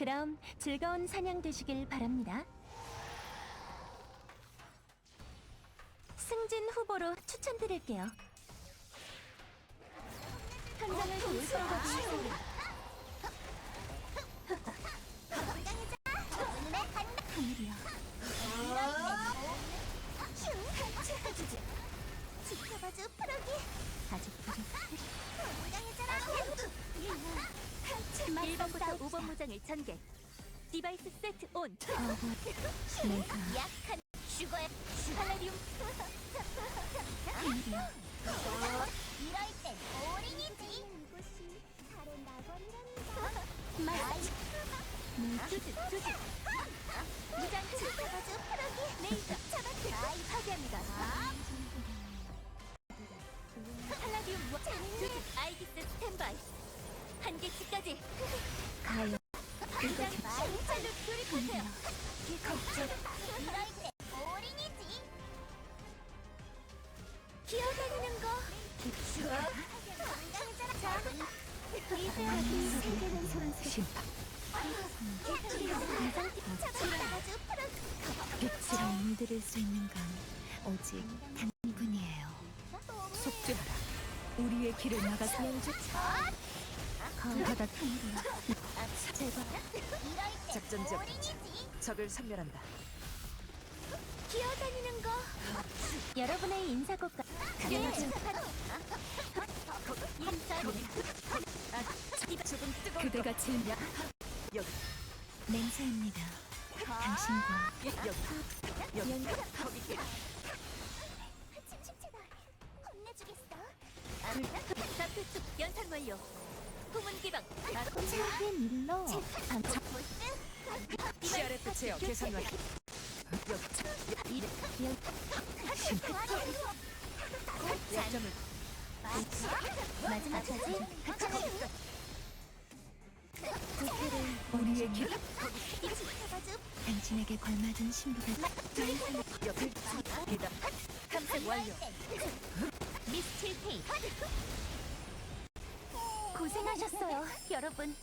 그럼 즐거운 사냥 되시길 바랍니다. 승진 후보로 추천드릴게요. 현장을 돌봐봐 주세요. 하늘이여. 5번 무장을 전개. 디바이스 세트 온. 내가 약한 슈거의 팔라디움. 이럴 땐 올인이지 이곳이 바로 낙원이랍니다 마이 투지 투지 한계치까지. 가요. 당장 이것이 발로 돌입하세요 걱정. 이럴 땐 올인이지 기어다니는 거 건강해져라 이세하기 세계는 소란스럽 심판. 프로기 빛으로 물들일 수 있는 건 오직 당분이에요. 속죄하라. 우리의 길을 막아서 연주. 바다 통로. 제발. 이럴 작전 지역 적을 섬멸한다. 기어다니는 거 여러분의 인사곡과. 조금 뜨거워. 그대가 질려 여기 냄새입니다. 당신과 여기 여기 거기 침침체다 혼내주겠어 사표축 연산 완료. 후문 기방. 아, 최대 밀로. 방청. CRF 제어 계산 완료. 약점을 마지막 차지. 우리의 길. 당신에게 걸맞은 신부가 여기 기다 탐색 완료. 미스틸 페이. 고생하셨어요, 여러분.